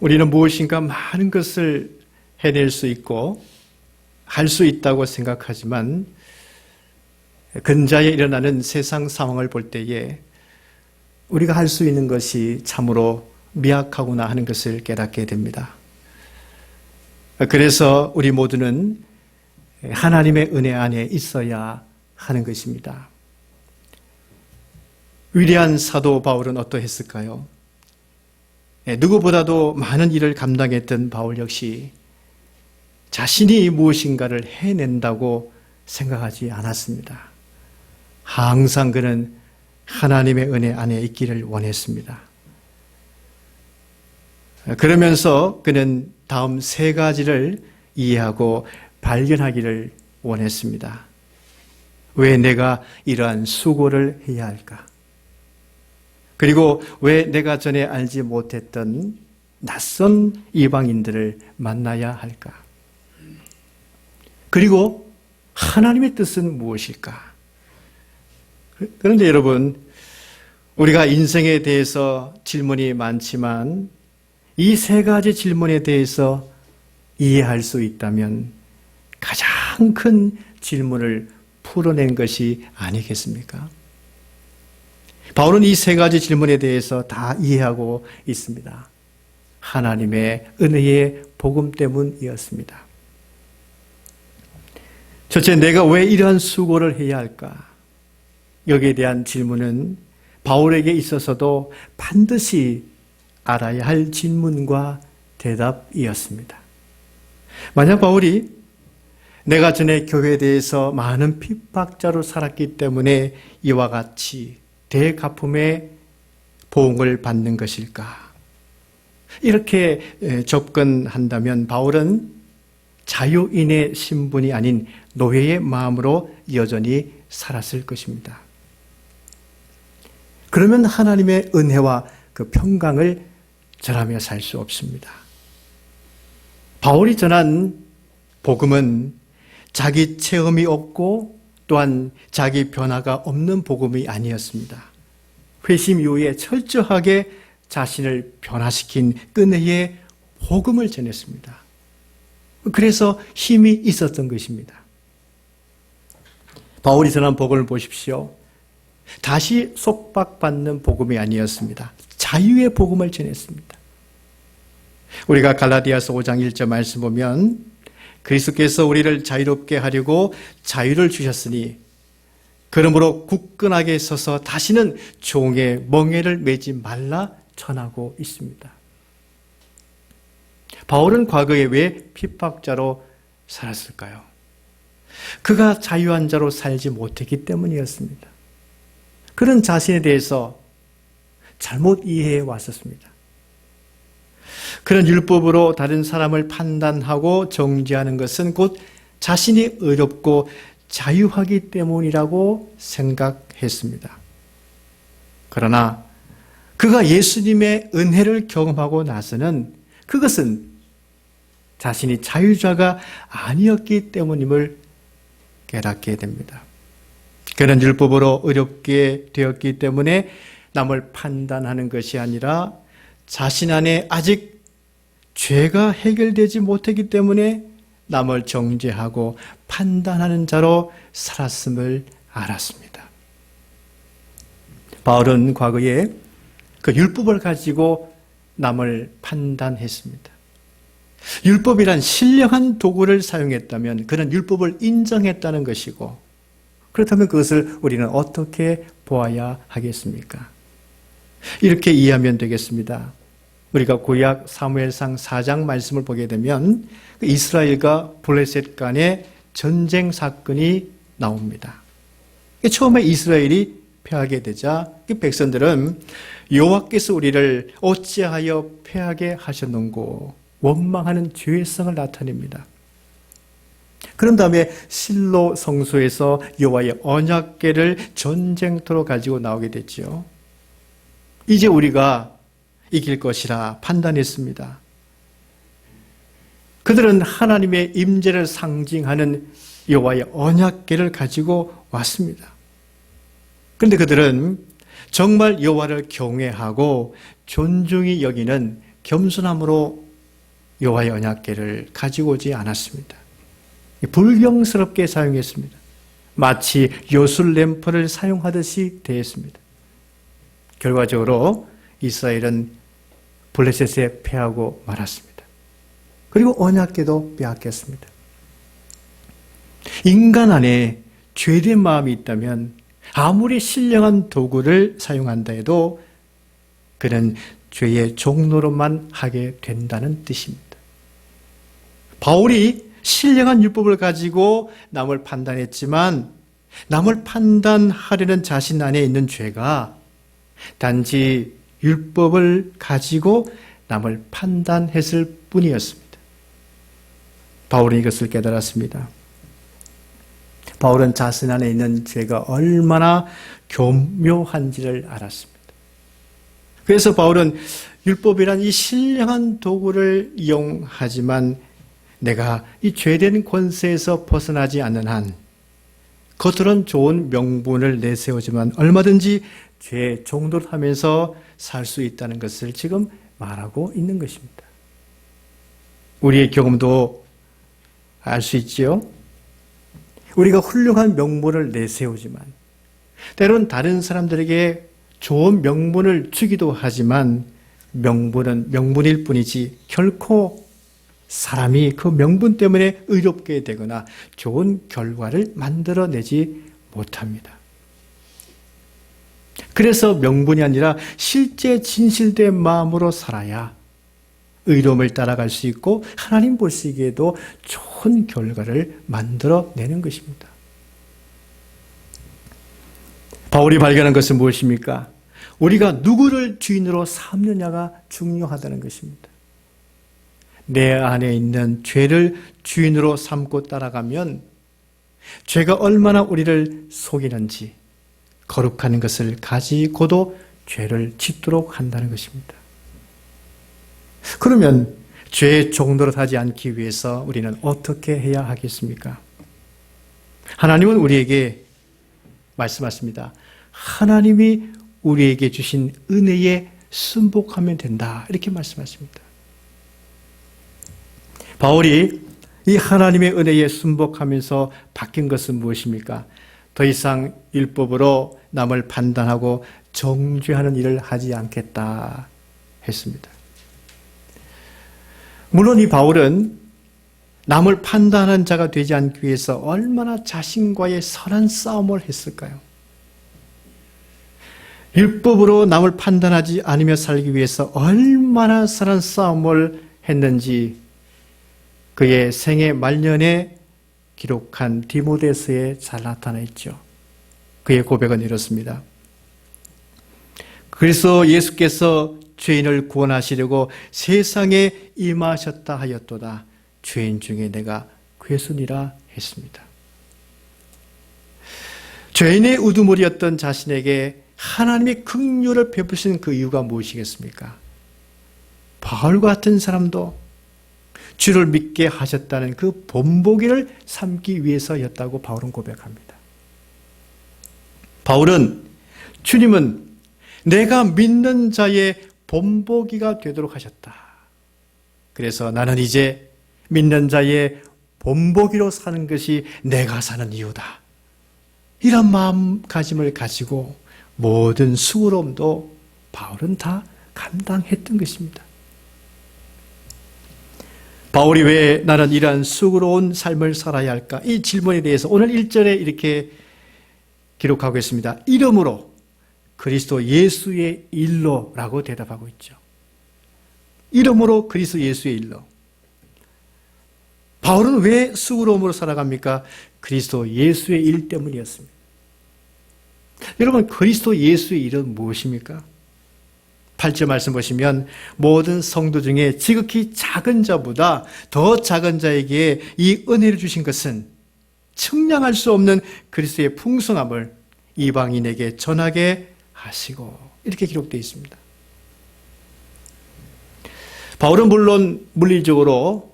우리는 무엇인가 많은 것을 해낼 수 있고 할 수 있다고 생각하지만 근자에 일어나는 세상 상황을 볼 때에 우리가 할 수 있는 것이 참으로 미약하구나 하는 것을 깨닫게 됩니다. 그래서 우리 모두는 하나님의 은혜 안에 있어야 하는 것입니다. 위대한 사도 바울은 어떠했을까요? 예, 누구보다도 많은 일을 감당했던 바울 역시 자신이 무엇인가를 해낸다고 생각하지 않았습니다. 항상 그는 하나님의 은혜 안에 있기를 원했습니다. 그러면서 그는 다음 세 가지를 이해하고 발견하기를 원했습니다. 왜 내가 이러한 수고를 해야 할까? 그리고 왜 내가 전에 알지 못했던 낯선 이방인들을 만나야 할까? 그리고 하나님의 뜻은 무엇일까? 그런데 여러분, 우리가 인생에 대해서 질문이 많지만 이 세 가지 질문에 대해서 이해할 수 있다면 가장 큰 질문을 풀어낸 것이 아니겠습니까? 바울은 이 세 가지 질문에 대해서 다 이해하고 있습니다. 하나님의 은혜의 복음 때문이었습니다. 첫째, 내가 왜 이러한 수고를 해야 할까? 여기에 대한 질문은 바울에게 있어서도 반드시 알아야 할 질문과 대답이었습니다. 만약 바울이 내가 전에 교회에 대해서 많은 핍박자로 살았기 때문에 이와 같이 대가품의 보응을 받는 것일까? 이렇게 접근한다면 바울은 자유인의 신분이 아닌 노예의 마음으로 여전히 살았을 것입니다. 그러면 하나님의 은혜와 그 평강을 전하며 살 수 없습니다. 바울이 전한 복음은 자기 체험이 없고 또한 자기 변화가 없는 복음이 아니었습니다. 회심 이후에 철저하게 자신을 변화시킨 끈의 복음을 전했습니다. 그래서 힘이 있었던 것입니다. 바울이 전한 복음을 보십시오. 다시 속박받는 복음이 아니었습니다. 자유의 복음을 전했습니다. 우리가 갈라디아서 5장 1절 말씀 보면 그리스도께서 우리를 자유롭게 하려고 자유를 주셨으니 그러므로 굳건하게 서서 다시는 종의 멍에를 매지 말라 전하고 있습니다. 바울은 과거에 왜 핍박자로 살았을까요? 그가 자유한 자로 살지 못했기 때문이었습니다. 그런 자신에 대해서 잘못 이해해 왔었습니다. 그런 율법으로 다른 사람을 판단하고 정지하는 것은 곧 자신이 어렵고 자유하기 때문이라고 생각했습니다. 그러나 그가 예수님의 은혜를 경험하고 나서는 그것은 자신이 자유자가 아니었기 때문임을 깨닫게 됩니다. 그런 율법으로 어렵게 되었기 때문에 남을 판단하는 것이 아니라 자신 안에 아직 죄가 해결되지 못했기 때문에 남을 정죄하고 판단하는 자로 살았음을 알았습니다. 바울은 과거에 그 율법을 가지고 남을 판단했습니다. 율법이란 신령한 도구를 사용했다면 그는 율법을 인정했다는 것이고 그렇다면 그것을 우리는 어떻게 보아야 하겠습니까? 이렇게 이해하면 되겠습니다. 우리가 구약 사무엘상 4장 말씀을 보게 되면 그 이스라엘과 블레셋 간의 전쟁 사건이 나옵니다. 처음에 이스라엘이 패하게 되자 그 백성들은 여호와께서 우리를 어찌하여 패하게 하셨는고 원망하는 죄성을 나타냅니다. 그런 다음에 실로 성소에서 여호와의 언약궤를 전쟁터로 가지고 나오게 됐죠. 이제 우리가 이길 것이라 판단했습니다. 그들은 하나님의 임재를 상징하는 여호와의 언약궤를 가지고 왔습니다. 그런데 그들은 정말 여호와를 경외하고 존중히 여기는 겸손함으로 여호와의 언약궤를 가지고 오지 않았습니다. 불경스럽게 사용했습니다. 마치 요술 램프를 사용하듯이 대했습니다. 결과적으로 이스라엘은 블레셋에 패하고 말았습니다. 그리고 언약궤도 빼앗겼습니다. 인간 안에 죄된 마음이 있다면 아무리 신령한 도구를 사용한다 해도 그는 죄의 종로로만 하게 된다는 뜻입니다. 바울이 신령한 율법을 가지고 남을 판단했지만 남을 판단하려는 자신 안에 있는 죄가 단지 율법을 가지고 남을 판단했을 뿐이었습니다. 바울은 이것을 깨달았습니다. 바울은 자신 안에 있는 죄가 얼마나 교묘한지를 알았습니다. 그래서 바울은 율법이란 이 신령한 도구를 이용하지만 내가 이 죄된 권세에서 벗어나지 않는 한 겉으로는 좋은 명분을 내세우지만 얼마든지 죄 종도를 하면서 살 수 있다는 것을 지금 말하고 있는 것입니다. 우리의 경험도 알 수 있지요. 우리가 훌륭한 명분을 내세우지만 때론 다른 사람들에게 좋은 명분을 주기도 하지만 명분은 명분일 뿐이지 결코 사람이 그 명분 때문에 의롭게 되거나 좋은 결과를 만들어내지 못합니다. 그래서 명분이 아니라 실제 진실된 마음으로 살아야 의로움을 따라갈 수 있고 하나님 보시기에도 좋은 결과를 만들어내는 것입니다. 바울이 발견한 것은 무엇입니까? 우리가 누구를 주인으로 삼느냐가 중요하다는 것입니다. 내 안에 있는 죄를 주인으로 삼고 따라가면 죄가 얼마나 우리를 속이는지 거룩한 것을 가지고도 죄를 짓도록 한다는 것입니다. 그러면 죄의 종로를 하지 않기 위해서 우리는 어떻게 해야 하겠습니까? 하나님은 우리에게 말씀하십니다. 하나님이 우리에게 주신 은혜에 순복하면 된다. 이렇게 말씀하십니다. 바울이 이 하나님의 은혜에 순복하면서 바뀐 것은 무엇입니까? 더 이상 율법으로 남을 판단하고 정죄하는 일을 하지 않겠다 했습니다. 물론 이 바울은 남을 판단하는 자가 되지 않기 위해서 얼마나 자신과의 선한 싸움을 했을까요? 율법으로 남을 판단하지 않으며 살기 위해서 얼마나 선한 싸움을 했는지 그의 생애 말년에 기록한 디모데서에 잘 나타나 있죠. 그의 고백은 이렇습니다. 그래서 예수께서 죄인을 구원하시려고 세상에 임하셨다 하였도다. 죄인 중에 내가 괴순이라 했습니다. 죄인의 우두머리였던 자신에게 하나님의 긍휼을 베푸신 그 이유가 무엇이겠습니까? 바울 같은 사람도 주를 믿게 하셨다는 그 본보기를 삼기 위해서였다고 바울은 고백합니다. 바울은 주님은 내가 믿는 자의 본보기가 되도록 하셨다. 그래서 나는 이제 믿는 자의 본보기로 사는 것이 내가 사는 이유다. 이런 마음가짐을 가지고 모든 수고로움도 바울은 다 감당했던 것입니다. 바울이 왜 나는 이러한 수고로운 삶을 살아야 할까? 이 질문에 대해서 오늘 1절에 이렇게 기록하고 있습니다. 이름으로 그리스도 예수의 일로라고 대답하고 있죠. 이름으로 그리스도 예수의 일로. 바울은 왜 수고로움으로 살아갑니까? 그리스도 예수의 일 때문이었습니다. 여러분, 그리스도 예수의 일은 무엇입니까? 8절 말씀 보시면 모든 성도 중에 지극히 작은 자보다 더 작은 자에게 이 은혜를 주신 것은 측량할 수 없는 그리스도의 풍성함을 이방인에게 전하게 하시고 이렇게 기록되어 있습니다. 바울은 물론 물리적으로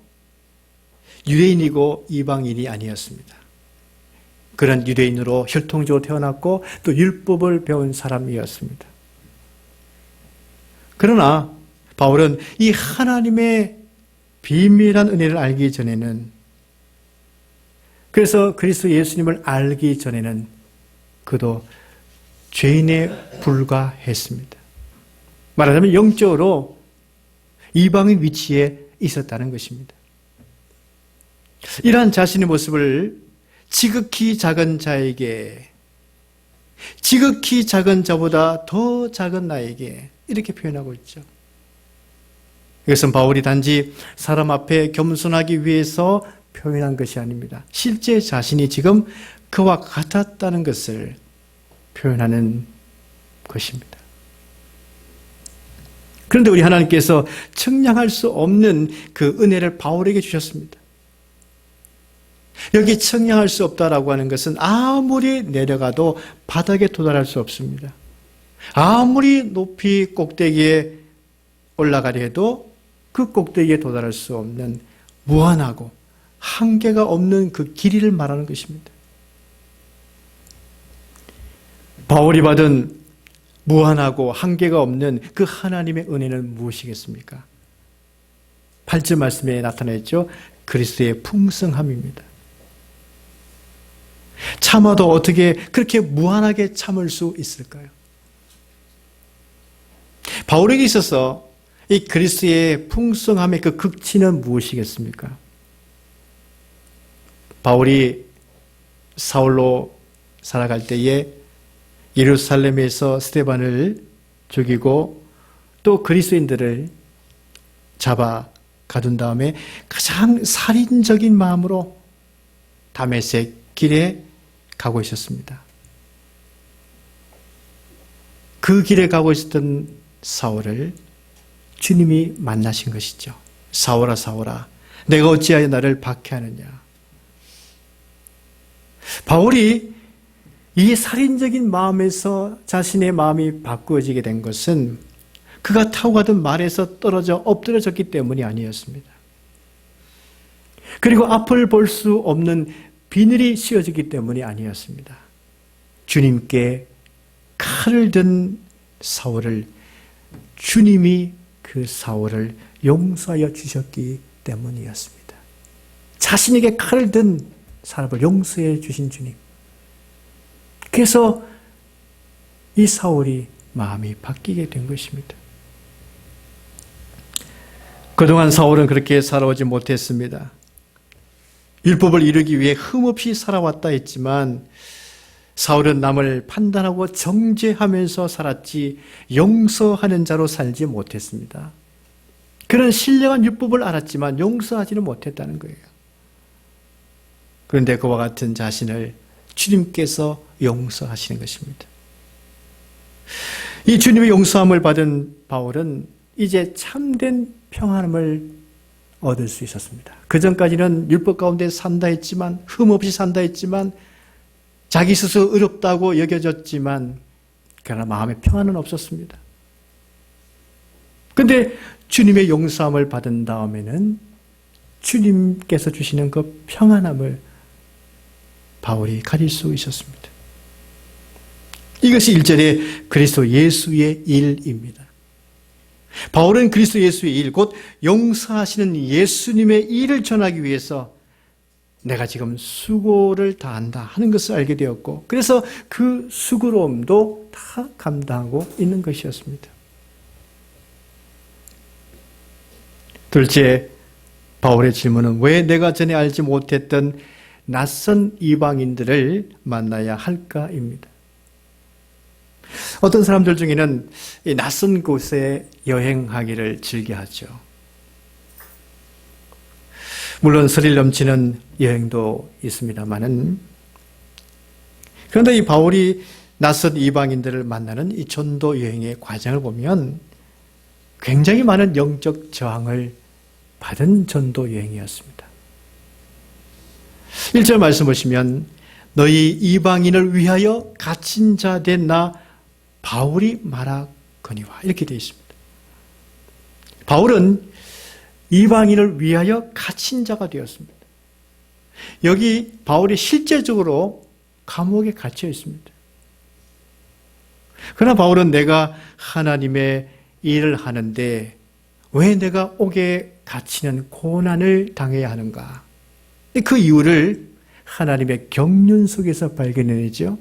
유대인이고 이방인이 아니었습니다. 그런 유대인으로 혈통적으로 태어났고 또 율법을 배운 사람이었습니다. 그러나 바울은 이 하나님의 비밀한 은혜를 알기 전에는 그래서 그리스도 예수님을 알기 전에는 그도 죄인에 불과했습니다. 말하자면 영적으로 이방인 위치에 있었다는 것입니다. 이러한 자신의 모습을 지극히 작은 자에게 지극히 작은 자보다 더 작은 나에게 이렇게 표현하고 있죠. 이것은 바울이 단지 사람 앞에 겸손하기 위해서 표현한 것이 아닙니다. 실제 자신이 지금 그와 같았다는 것을 표현하는 것입니다. 그런데 우리 하나님께서 측량할 수 없는 그 은혜를 바울에게 주셨습니다. 여기 측량할 수 없다라고 하는 것은 아무리 내려가도 바닥에 도달할 수 없습니다. 아무리 높이 꼭대기에 올라가려 해도 그 꼭대기에 도달할 수 없는 무한하고 한계가 없는 그 길이를 말하는 것입니다. 바울이 받은 무한하고 한계가 없는 그 하나님의 은혜는 무엇이겠습니까? 8절 말씀에 나타냈죠. 그리스도의 풍성함입니다. 참아도 어떻게 그렇게 무한하게 참을 수 있을까요? 바울에게 있어서 이 그리스도의 풍성함의 그 극치는 무엇이겠습니까? 바울이 사울로 살아갈 때에 예루살렘에서 스테반을 죽이고 또 그리스도인들을 잡아 가둔 다음에 가장 살인적인 마음으로 다메섹 길에 가고 있었습니다. 그 길에 가고 있었던 사울을 주님이 만나신 것이죠. 사울아 사울아 내가 어찌하여 나를 박해하느냐. 바울이 이 살인적인 마음에서 자신의 마음이 바꾸어지게 된 것은 그가 타고 가던 말에서 떨어져 엎드려졌기 때문이 아니었습니다. 그리고 앞을 볼 수 없는 비늘이 씌워지기 때문이 아니었습니다. 주님께 칼을 든 사울을 주님이 그 사울을 용서하여 주셨기 때문이었습니다. 자신에게 칼을 든 사람을 용서해 주신 주님. 그래서 이 사울이 마음이 바뀌게 된 것입니다. 그동안 사울은 그렇게 살아오지 못했습니다. 율법을 이루기 위해 흠없이 살아왔다 했지만 사울은 남을 판단하고 정죄하면서 살았지 용서하는 자로 살지 못했습니다. 그는 신령한 율법을 알았지만 용서하지는 못했다는 거예요. 그런데 그와 같은 자신을 주님께서 용서하시는 것입니다. 이 주님의 용서함을 받은 바울은 이제 참된 평안함을 얻을 수 있었습니다. 그 전까지는 율법 가운데 산다 했지만 흠 없이 산다 했지만 자기 스스로 의롭다고 여겨졌지만 그러나 마음에 평안은 없었습니다. 근데 주님의 용서함을 받은 다음에는 주님께서 주시는 그 평안함을 바울이 가질 수 있었습니다. 이것이 1절에 그리스도 예수의 일입니다. 바울은 그리스도 예수의 일, 곧 용서하시는 예수님의 일을 전하기 위해서 내가 지금 수고를 다한다 하는 것을 알게 되었고, 그래서 그 수고로움도 다 감당하고 있는 것이었습니다. 둘째, 바울의 질문은 왜 내가 전에 알지 못했던 낯선 이방인들을 만나야 할까입니다. 어떤 사람들 중에는 낯선 곳에 여행하기를 즐겨하죠. 물론 스릴 넘치는 여행도 있습니다만은 그런데 이 바울이 낯선 이방인들을 만나는 이 전도 여행의 과정을 보면 굉장히 많은 영적 저항을 받은 전도 여행이었습니다. 1절 말씀 보시면 너희 이방인을 위하여 갇힌 자 된 나 바울이 말하거니와 이렇게 되어 있습니다. 바울은 이방인을 위하여 갇힌 자가 되었습니다. 여기 바울이 실제적으로 감옥에 갇혀 있습니다. 그러나 바울은 내가 하나님의 일을 하는데 왜 내가 옥에 갇히는 고난을 당해야 하는가? 그 이유를 하나님의 경륜 속에서 발견해내죠.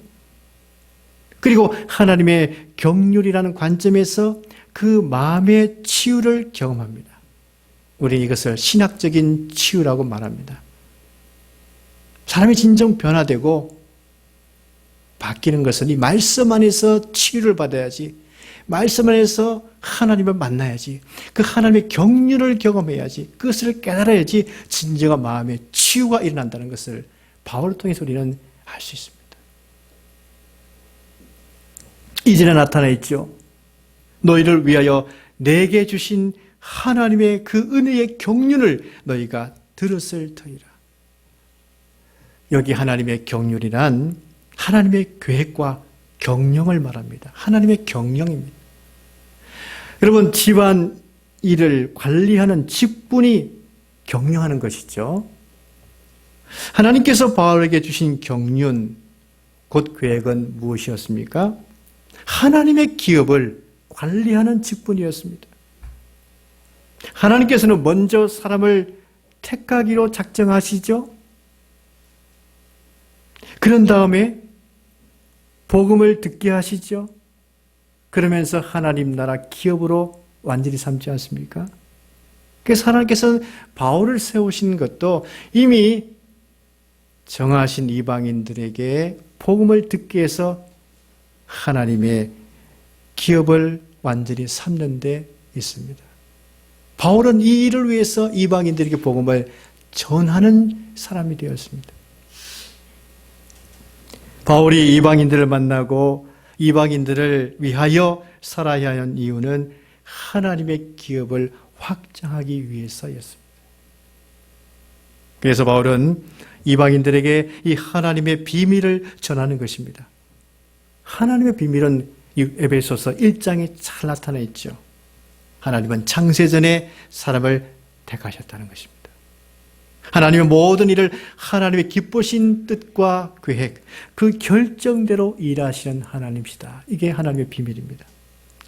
그리고 하나님의 경륜이라는 관점에서 그 마음의 치유를 경험합니다. 우리는 이것을 신학적인 치유라고 말합니다. 사람이 진정 변화되고 바뀌는 것은 이 말씀 안에서 치유를 받아야지. 말씀 안에서 하나님을 만나야지. 그 하나님의 경륜을 경험해야지. 그것을 깨달아야지 진정한 마음의 치유가 일어난다는 것을 바울을 통해서 우리는 알 수 있습니다. 이전에 나타나 있죠. 너희를 위하여 내게 주신 하나님의 그 은혜의 경륜을 너희가 들었을 터이라. 여기 하나님의 경륜이란 하나님의 계획과 경영을 말합니다. 하나님의 경영입니다. 여러분 집안 일을 관리하는 직분이 경영하는 것이죠. 하나님께서 바울에게 주신 경륜 곧 계획은 무엇이었습니까? 하나님의 기업을 관리하는 직분이었습니다. 하나님께서는 먼저 사람을 택하기로 작정하시죠. 그런 다음에 복음을 듣게 하시죠. 그러면서 하나님 나라 기업으로 완전히 삼지 않습니까? 그래서 하나님께서는 바울을 세우신 것도 이미 정하신 이방인들에게 복음을 듣게 해서 하나님의 기업을 완전히 삼는 데 있습니다. 바울은 이 일을 위해서 이방인들에게 복음을 전하는 사람이 되었습니다. 바울이 이방인들을 만나고 이방인들을 위하여 살아야 하는 이유는 하나님의 기업을 확장하기 위해서였습니다. 그래서 바울은 이방인들에게 이 하나님의 비밀을 전하는 것입니다. 하나님의 비밀은 에베소서 1장에 잘 나타나 있죠. 하나님은 창세전에 사람을 택하셨다는 것입니다. 하나님의 모든 일을 하나님의 기쁘신 뜻과 계획, 그 결정대로 일하시는 하나님이시다. 이게 하나님의 비밀입니다.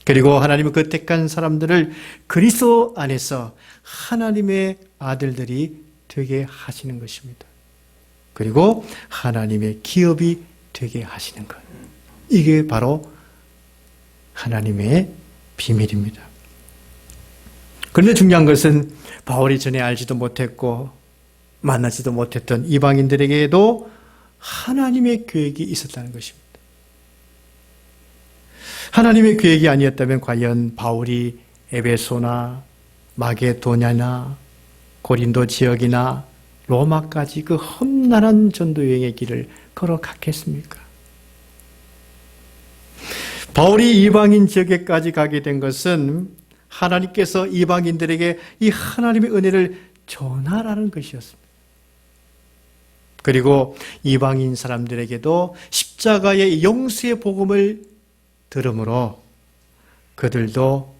그리고 하나님은 그 택한 사람들을 그리스도 안에서 하나님의 아들들이 되게 하시는 것입니다. 그리고 하나님의 기업이 되게 하시는 것. 이게 바로 하나님의 비밀입니다. 그런데 중요한 것은 바울이 전에 알지도 못했고 만나지도 못했던 이방인들에게도 하나님의 계획이 있었다는 것입니다. 하나님의 계획이 아니었다면 과연 바울이 에베소나 마게도냐나 고린도 지역이나 로마까지 그 험난한 전도 여행의 길을 걸어갔겠습니까? 바울이 이방인 지역에까지 가게 된 것은 하나님께서 이방인들에게 이 하나님의 은혜를 전하라는 것이었습니다. 그리고 이방인 사람들에게도 십자가의 용서의 복음을 들으므로 그들도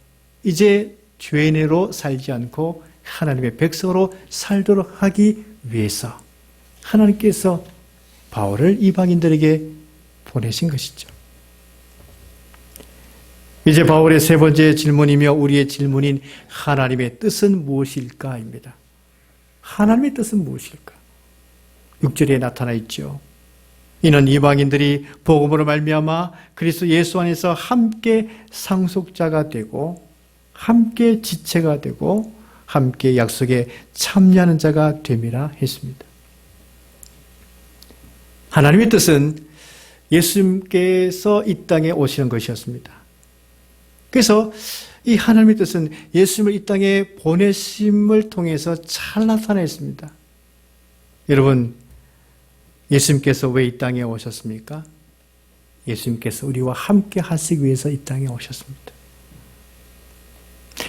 이제 죄인으로 살지 않고 하나님의 백성으로 살도록 하기 위해서 하나님께서 바울을 이방인들에게 보내신 것이죠. 이제 바울의 세 번째 질문이며 우리의 질문인 하나님의 뜻은 무엇일까입니다. 하나님의 뜻은 무엇일까? 6절에 나타나 있죠. 이는 이방인들이 복음으로 말미암아 그리스도 예수 안에서 함께 상속자가 되고 함께 지체가 되고 함께 약속에 참여하는 자가 됨이라 했습니다. 하나님의 뜻은 예수님께서 이 땅에 오시는 것이었습니다. 그래서 이 하나님의 뜻은 예수님을 이 땅에 보내심을 통해서 잘 나타나 있습니다. 여러분, 예수님께서 왜 이 땅에 오셨습니까? 예수님께서 우리와 함께 하시기 위해서 이 땅에 오셨습니다.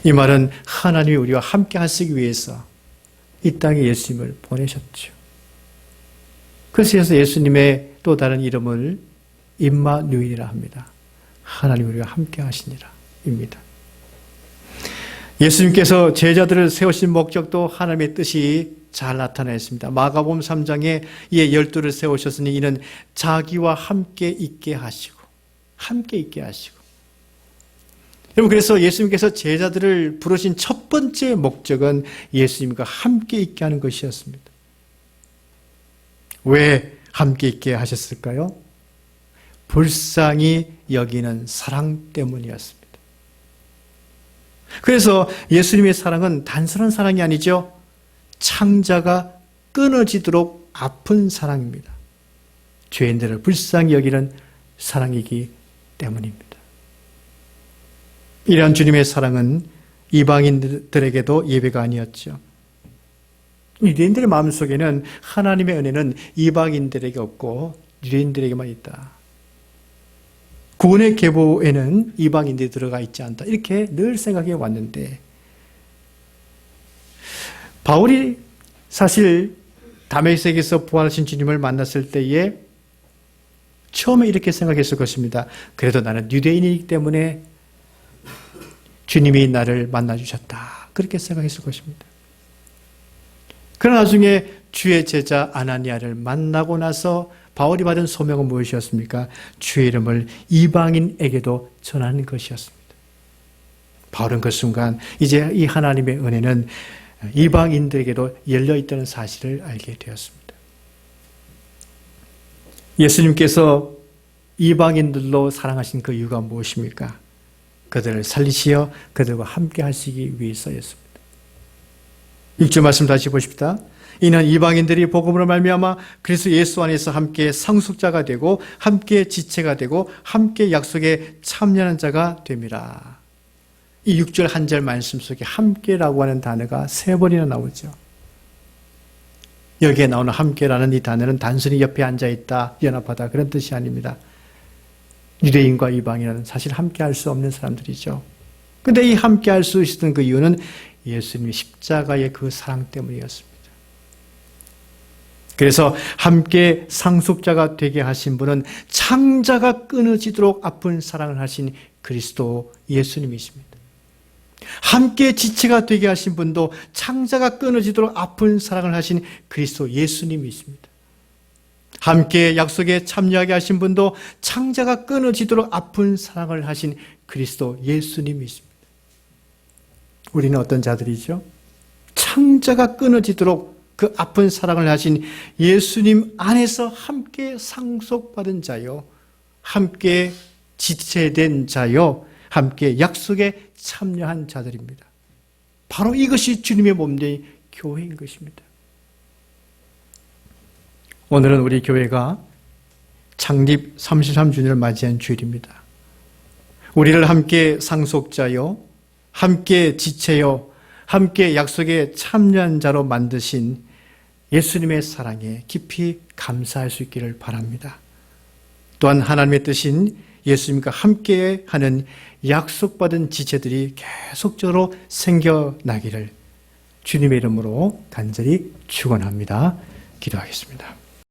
이 말은 하나님이 우리와 함께 하시기 위해서 이 땅에 예수님을 보내셨죠. 그래서 예수님의 또 다른 이름을 임마누일이라 합니다. 하나님 우리와 함께 하시니라 입니다. 예수님께서 제자들을 세우신 목적도 하나님의 뜻이 잘 나타나 있습니다. 마가복음 3장에 이에 열두를 세우셨으니 이는 자기와 함께 있게 하시고 함께 있게 하시고 여러분 그래서 예수님께서 제자들을 부르신 첫 번째 목적은 예수님과 함께 있게 하는 것이었습니다. 왜 함께 있게 하셨을까요? 불쌍히 여기는 사랑 때문이었습니다. 그래서 예수님의 사랑은 단순한 사랑이 아니죠. 창자가 끊어지도록 아픈 사랑입니다. 죄인들을 불쌍히 여기는 사랑이기 때문입니다. 이러한 주님의 사랑은 이방인들에게도 예배가 아니었죠. 유대인들의 마음속에는 하나님의 은혜는 이방인들에게 없고 유대인들에게만 있다. 구원의 계보에는 이방인들이 들어가 있지 않다. 이렇게 늘 생각해 왔는데 바울이 사실 다메섹에서 부활하신 주님을 만났을 때에 처음에 이렇게 생각했을 것입니다. 그래도 나는 유대인이기 때문에 주님이 나를 만나주셨다. 그렇게 생각했을 것입니다. 그러나 나중에 주의 제자 아나니아를 만나고 나서 바울이 받은 소명은 무엇이었습니까? 주의 이름을 이방인에게도 전하는 것이었습니다. 바울은 그 순간 이제 이 하나님의 은혜는 이방인들에게도 열려 있다는 사실을 알게 되었습니다. 예수님께서 이방인들로 사랑하신 그 이유가 무엇입니까? 그들을 살리시어 그들과 함께 하시기 위해서였습니다. 6절 말씀 다시 보십시다. 이는 이방인들이 복음으로 말미암아 그리스도 예수 안에서 함께 상속자가 되고 함께 지체가 되고 함께 약속에 참여하는 자가 됨이라. 이 6절 한 절 말씀 속에 함께라고 하는 단어가 세 번이나 나오죠. 여기에 나오는 함께라는 이 단어는 단순히 옆에 앉아 있다, 연합하다 그런 뜻이 아닙니다. 유대인과 이방인은 사실 함께 할 수 없는 사람들이죠. 근데 이 함께 할 수 있었던 그 이유는 예수님의 십자가의 그 사랑 때문이었습니다. 그래서 함께 상속자가 되게 하신 분은 창자가 끊어지도록 아픈 사랑을 하신 그리스도 예수님이십니다. 함께 지체가 되게 하신 분도 창자가 끊어지도록 아픈 사랑을 하신 그리스도 예수님이십니다. 함께 약속에 참여하게 하신 분도 창자가 끊어지도록 아픈 사랑을 하신 그리스도 예수님이십니다. 우리는 어떤 자들이죠? 창자가 끊어지도록 그 아픈 사랑을 하신 예수님 안에서 함께 상속받은 자요. 함께 지체된 자요. 함께 약속에 참여한 자들입니다. 바로 이것이 주님의 몸된 교회인 것입니다. 오늘은 우리 교회가 창립 33주년을 맞이한 주일입니다. 우리를 함께 상속자요, 함께 지체요, 함께 약속에 참여한 자로 만드신 예수님의 사랑에 깊이 감사할 수 있기를 바랍니다. 또한 하나님의 뜻인 예수님과 함께 하는 약속받은 지체들이 계속적으로 생겨나기를 주님의 이름으로 간절히 축원합니다. 기도하겠습니다.